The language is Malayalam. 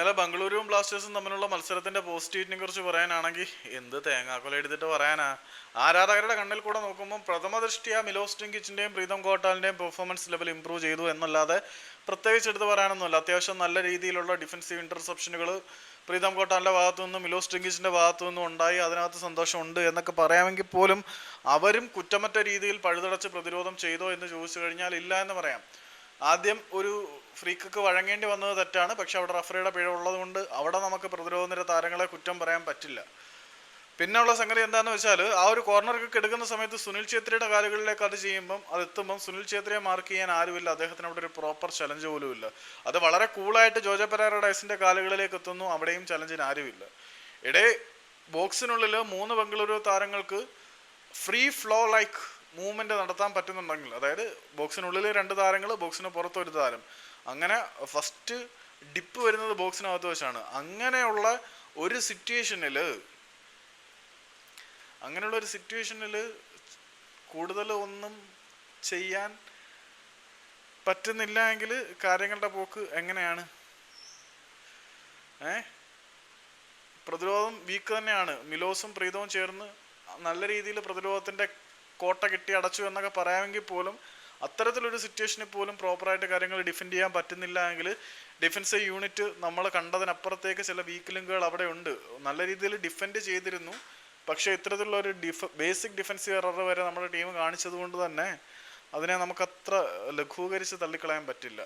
ഇന്നലെ ബംഗളൂരുവും ബ്ലാസ്റ്റേഴ്സും തമ്മിലുള്ള മത്സരത്തിന്റെ പോസിറ്റീവിനെ കുറിച്ച് പറയാനാണെങ്കിൽ എന്ത് തേങ്ങാക്കൊല എടുത്തിട്ട് പറയാനാ? ആരാധകരുടെ കണ്ണിൽ കൂടെ നോക്കുമ്പോൾ പ്രഥമ ദൃഷ്ടിയ മിലോസ് ടിങ്കിച്ചിന്റെയും പ്രീതം കോട്ടാലിന്റെയും പെർഫോമൻസ് ലെവൽ ഇംപ്രൂവ് ചെയ്തു എന്നല്ലാതെ പ്രത്യേകിച്ച് എടുത്ത് പറയാനൊന്നുമില്ല. അത്യാവശ്യം നല്ല രീതിയിലുള്ള ഡിഫൻസീവ് ഇന്റർസെപ്ഷനുകൾ പ്രീതം കോട്ടാലിന്റെ ഭാഗത്തു നിന്നും മിലോസ് ടിങ്കിച്ചിന്റെ ഭാഗത്തു നിന്നും ഉണ്ടായി. അതിനകത്ത് സന്തോഷമുണ്ട് എന്നൊക്കെ പറയാമെങ്കിൽ പോലും അവരും കുറ്റമറ്റ രീതിയിൽ പഴുതടച്ച് പ്രതിരോധം ചെയ്തോ എന്ന് ചോദിച്ചു കഴിഞ്ഞാൽ ഇല്ല എന്ന് പറയാം. ആദ്യം ഒരു ഫ്രീക്കൊക്കെ വഴങ്ങേണ്ടി വന്നത് തെറ്റാണ്. പക്ഷെ അവിടെ റഫറിയുടെ പിഴ ഉള്ളതുകൊണ്ട് അവിടെ നമുക്ക് പ്രതിരോധ നിര താരങ്ങളെ കുറ്റം പറയാൻ പറ്റില്ല. പിന്നെയുള്ള സംഗതി എന്താണെന്ന് വെച്ചാൽ ആ ഒരു കോർണർ കിക്ക് എടുക്കുന്ന സമയത്ത് സുനിൽ ഛേത്രിയുടെ കാലുകളിലേക്ക് അത് ചെയ്യുമ്പം അത് എത്തുമ്പം സുനിൽ ഛേത്രിയെ മാർക്ക് ചെയ്യാൻ ആരുമില്ല. അദ്ദേഹത്തിന് അവിടെ ഒരു പ്രോപ്പർ ചലഞ്ച് പോലും ഇല്ല. അത് വളരെ കൂളായിട്ട് ജോജ പെരാറഡൈസിന്റെ കാലുകളിലേക്ക് എത്തുന്നു. അവിടെയും ചലഞ്ചിന് ആരുമില്ല. ഇടേ ബോക്സിനുള്ളിൽ മൂന്ന് ബംഗളൂരു താരങ്ങൾക്ക് ഫ്രീ ഫ്ലോ ലൈക്ക് മൂവ്മെന്റ് നടത്താൻ പറ്റുന്നുണ്ടെങ്കിൽ അതായത് ബോക്സിനുള്ളിൽ രണ്ട് താരങ്ങൾ ബോക്സിന് പുറത്ത് ഒരു താരം. അങ്ങനെ ഫസ്റ്റ് ഡിപ്പ് വരുന്നത് ബോക്സിനകത്ത് വെച്ചാണ്. അങ്ങനെയുള്ള ഒരു സിറ്റുവേഷനിൽ അങ്ങനെയുള്ള ഒരു സിറ്റുവേഷനിൽ കൂടുതൽ ഒന്നും ചെയ്യാൻ പറ്റുന്നില്ല എങ്കിൽ കാര്യങ്ങളുടെ പോക്ക് എങ്ങനെയാണ്? ഏ? പ്രതിരോധം വീക്ക് തന്നെയാണ്. മിലോസും പ്രീതവും ചേർന്ന് നല്ല രീതിയിൽ പ്രതിരോധത്തിന്റെ കോട്ട കെട്ടി അടച്ചു എന്നൊക്കെ പറയാമെങ്കിൽ പോലും അത്തരത്തിലൊരു സിറ്റുവേഷനിൽ പോലും പ്രോപ്പറായിട്ട് കാര്യങ്ങൾ ഡിഫെൻഡ് ചെയ്യാൻ പറ്റുന്നില്ല എങ്കിൽ ഡിഫൻസീവ് യൂണിറ്റ് നമ്മൾ കണ്ടതിനപ്പുറത്തേക്ക് ചില വീക്ക് ലിങ്കുകൾ അവിടെ ഉണ്ട്. നല്ല രീതിയിൽ ഡിഫെൻഡ് ചെയ്തിരുന്നു. പക്ഷേ ഇത്തരത്തിലുള്ള ഒരു ഡിഫ ബേസിക് ഡിഫൻസീവ് എറർ വരെ നമ്മുടെ ടീം കാണിച്ചത് കൊണ്ട് തന്നെ അതിനെ നമുക്കത്ര ലഘൂകരിച്ച് തള്ളിക്കളയാൻ പറ്റില്ല.